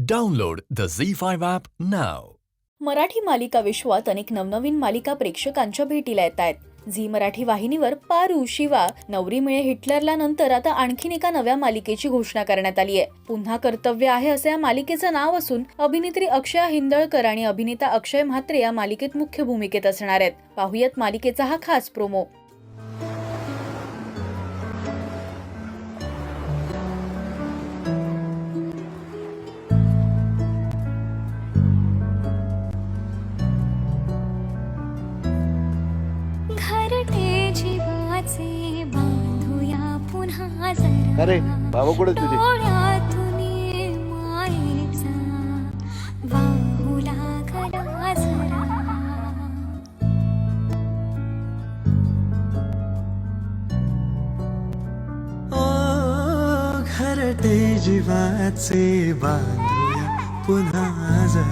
Download the Z5 app नाव मराठी मालिका विश्वात अनेक नवनवीन मालिका प्रेक्षकांच्या भेटीला येत आहेत झी मराठी वाहिनीवर पारू शिवा नवरी मिळे हिटलरला नंतर आता आणखीन एका नव्या मालिकेची घोषणा करण्यात आली आहे. पुन्हा कर्तव्य आहे असं या मालिकेचं नाव असून अभिनेत्री अक्षया हिंदळकर आणि अभिनेता अक्षय म्हात्रे या मालिकेत मुख्य भूमिकेत असणार आहेत. पाहुयात मालिकेचा हा खास प्रोमो अरे बाबा कुठे तुझे? घरटे जीवाचे बांधूया पुन्हा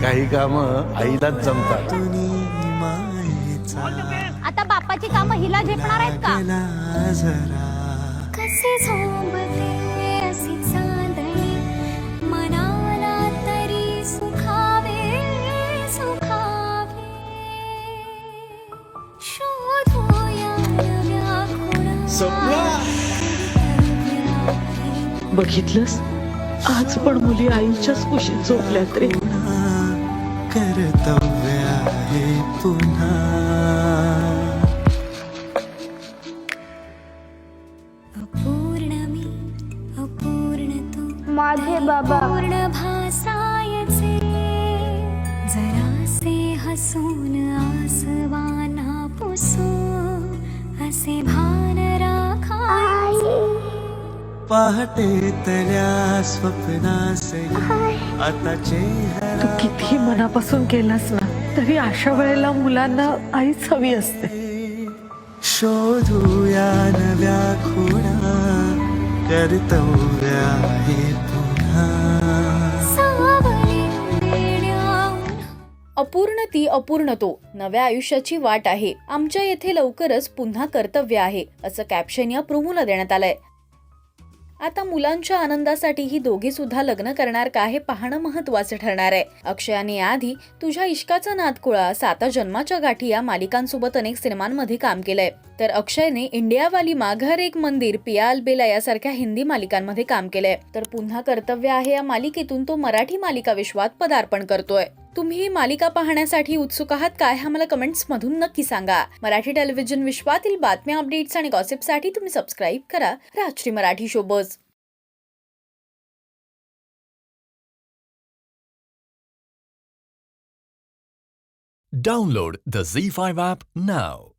काही काम आईलाच जमतात. जरातुनी मायेचा. आता बापाची कामं हिला झेपणार आहेत का? जरा झोंबते चांदणी मनाला तरी सुखावे सुखावे। शोधूया नव्या खुणा बघितलंस? आज पण मुली आईच्याच कुशीत झोपल्यात रे. कर्तव्य आहे पुन्हा अपूर्ण मी अपूर्ण तू माझे बाबा. पूर्ण भासायचे. जरासे हसून आसवाना पुसू असे भान राखायचे. पहाटे तल्या स्वप्नासे आता तू चेहरा कितीही मनापासून केलास ना तरी अशा वेळेला मुलांना आईच हवी असते. शोधूया खुणा कर्तव्य आहे अपूर्ण ती अपूर्ण तो नव्या आयुष्याची वाट आहे. आमच्या येथे लवकरच पुन्हा कर्तव्य आहे. असं कॅप्शन या प्रोमोला देण्यात आलंय. आता मुलांच्या आनंदासाठी ही दोघी सुद्धा लग्न करणार का हे पाहणं महत्वाचं ठरणार आहे. अक्षयाने आधी तुझ्या इश्काचा नादकुळा साता जन्माच्या गाठी या मालिकांसोबत अनेक सिनेमांमध्ये काम केलंय तर अक्षयने इंडियावाली माघर एक मंदिर पियाल बेला यासारख्या हिंदी मालिकांमध्ये काम केलंय. तर पुन्हा कर्तव्य आहे या मालिकेतून तो मराठी मालिका विश्वात पदार्पण करतोय. तुम्ही मालिका पाहण्यासाठी उत्सुक आहात काय हा मला कमेंट्स मधून नक्की सांगा. मराठी टेलिव्हिजन विश्वातील बातम्या अपडेट्स आणि गॉसिपसाठी तुम्ही सबस्क्राईब करा. Rajshri Marathi showbuzz Download the Z5 app now.